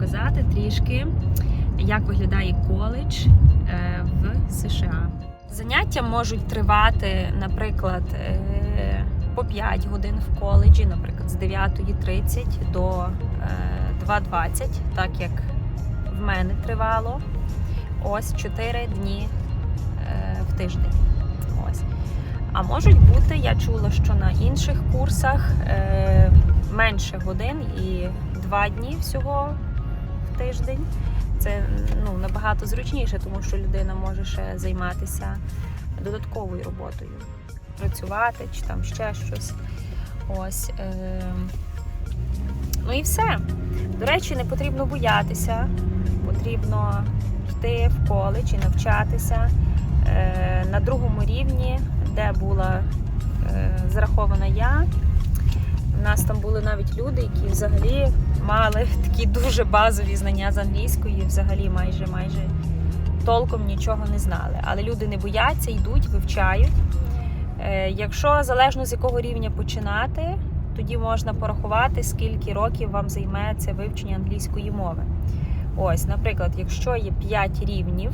показати трішки, як виглядає коледж е, в США. Заняття можуть тривати, наприклад, е, по 5 годин в коледжі, наприклад, з 9.30 до е, 2.20, так як в мене тривало. Ось 4 дні е, в тиждень. Ось. А можуть бути, я чула, що на інших курсах е, менше годин і 2 дні всього в тиждень. Це ну, набагато зручніше, тому що людина може ще займатися додатковою роботою, працювати чи там ще щось. Ось. Е, ну і все. До речі, не потрібно боятися, потрібно йти в коледж і навчатися е, на другому рівні, де була е, зарахована я. У нас там були навіть люди, які взагалі мали такі дуже базові знання з англійської, взагалі майже майже толком нічого не знали. Але люди не бояться, йдуть, вивчають. Е, Якщо залежно з якого рівня починати, тоді можна порахувати, скільки років вам займе це вивчення англійської мови. Ось, наприклад, якщо є 5 рівнів,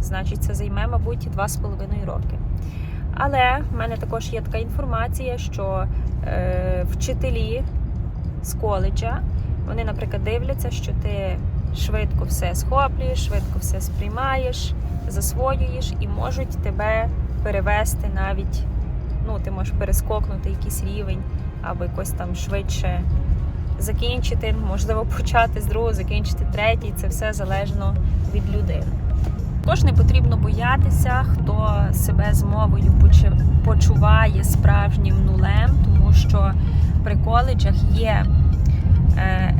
значить це займе, мабуть, 2,5 роки. Але в мене також є така інформація, що е, вчителі з коледжа, вони, наприклад, дивляться, що ти швидко все схоплюєш, швидко все сприймаєш, засвоюєш і можуть тебе перевести навіть, ну, ти можеш перескокнути якийсь рівень або якось там швидше закінчити, можливо, почати з другого, закінчити третій. Це все залежно від людини. Також не потрібно боятися, хто себе з мовою почуває справжнім нулем, тому що при коледжах є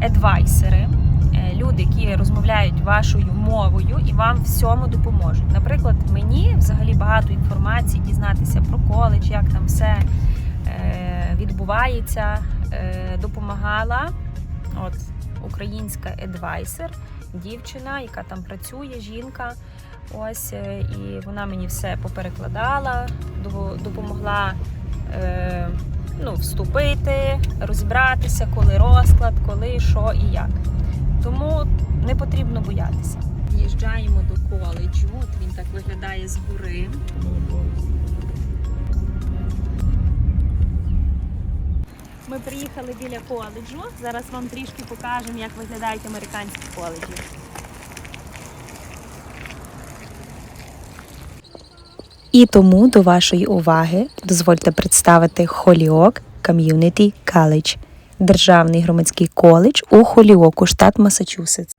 едвайсери, е, люди, які розмовляють вашою мовою і вам всьому допоможуть. Наприклад, мені взагалі багато інформації дізнатися про коледж, як там все е, відбувається, е, допомагала от українська едвайсер, дівчина, яка там працює, жінка. Ось е, і вона мені все поперекладала, допомогла е, ну, вступити, розібратися, коли розклад, коли що і як. Тому не потрібно боятися. Їжджаємо до коледжу. От він так виглядає згори. Ми приїхали біля коледжу. Зараз вам трішки покажемо, як виглядають американські коледжі. І тому до вашої уваги дозвольте представити Холіок Community College – державний громадський коледж у Холіоку, штат Масачусетс.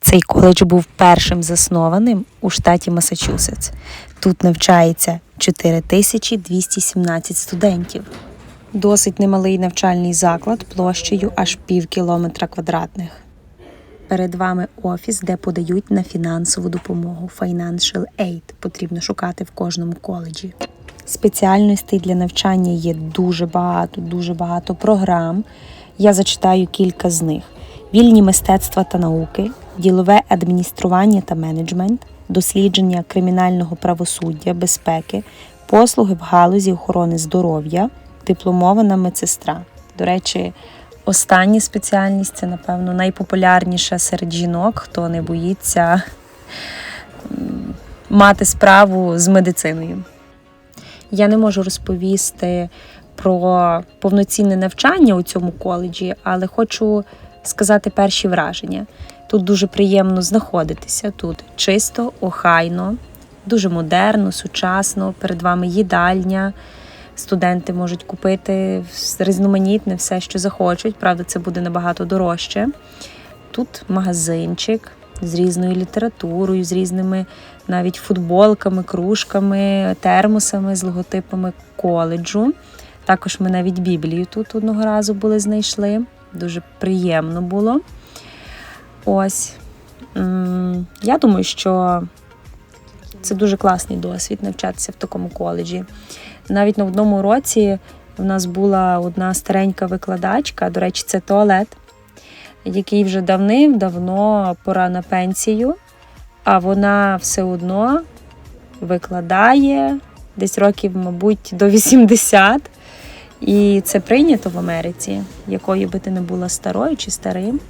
Цей коледж був першим заснованим у штаті Масачусетс. Тут навчається 4217 студентів. Досить немалий навчальний заклад площею аж пів кілометра квадратних. Перед вами офіс, де подають на фінансову допомогу Financial Aid. Потрібно шукати в кожному коледжі. Спеціальностей для навчання є дуже багато, дуже багато програм. Я зачитаю кілька з них: вільні мистецтва та науки, ділове адміністрування та менеджмент, дослідження кримінального правосуддя, безпеки, послуги в галузі охорони здоров'я, дипломована медсестра. До речі, Остання спеціальність це, напевно, найпопулярніша серед жінок, хто не боїться мати справу з медициною. Я не можу розповісти про повноцінне навчання у цьому коледжі, але хочу сказати перші враження. Тут дуже приємно знаходитися, тут чисто, охайно, дуже модерно, сучасно. Перед вами їдальня. Студенти можуть купити різноманітне все, що захочуть. Правда, це буде набагато дорожче. Тут магазинчик з різною літературою, з різними навіть футболками, кружками, термосами з логотипами коледжу. Також ми навіть Біблію тут одного разу були знайшли. Дуже приємно було. Ось. Я думаю, що це дуже класний досвід навчатися в такому коледжі. Навіть на одному уроці в нас була одна старенька викладачка, до речі, це туалет, який вже давним-давно пора на пенсію, а вона все одно викладає десь років, мабуть, до 80. І це прийнято в Америці, якою би ти не була старою чи старим,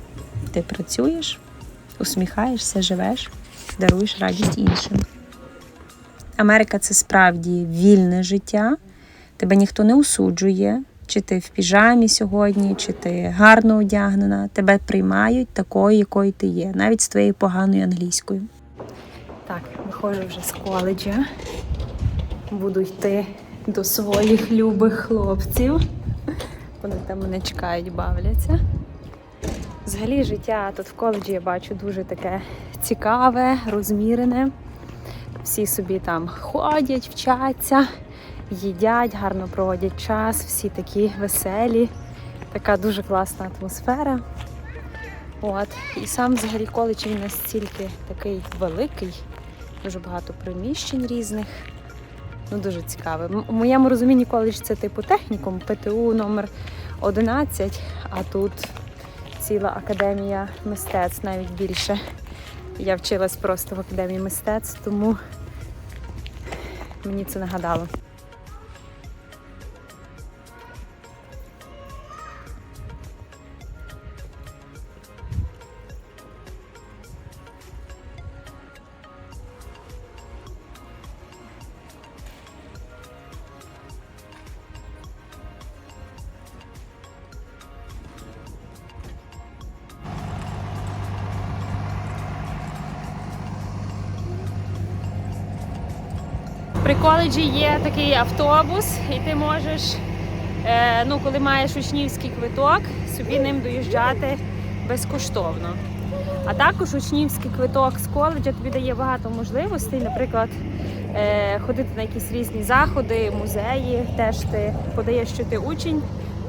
ти працюєш, усміхаєшся, живеш, даруєш радість іншим. Америка це справді вільне життя. Тебе ніхто не осуджує, чи ти в піжамі сьогодні, чи ти гарно одягнена. Тебе приймають такою, якою ти є, навіть з твоєю поганою англійською. Так, виходжу вже з коледжа. Буду йти до своїх любих хлопців. Вони там мене чекають, бавляться. Взагалі життя тут в коледжі я бачу дуже таке цікаве, розмірене. Всі собі там ходять, вчаться, їдять, гарно проводять час, всі такі веселі. Така дуже класна атмосфера. От. І сам взагалі коледж він настільки такий великий, дуже багато приміщень різних. Ну, дуже цікаве. У моєму розумінні коледж це типу технікум, ПТУ номер 11, а тут ціла академія мистецтв, навіть більше. Я вчилась просто в академії мистецтв, тому мені це нагадало. При коледжі є такий автобус, і ти можеш, е, ну, коли маєш учнівський квиток, собі ним доїжджати безкоштовно. А також учнівський квиток з коледжа тобі дає багато можливостей, наприклад, е, ходити на якісь різні заходи, музеї. Теж ти подаєш, що ти учень,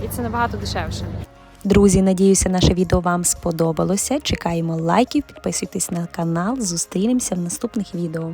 і це набагато дешевше. Друзі, надіюся, наше відео вам сподобалося. Чекаємо лайків, підписуйтесь на канал. Зустрінемося в наступних відео.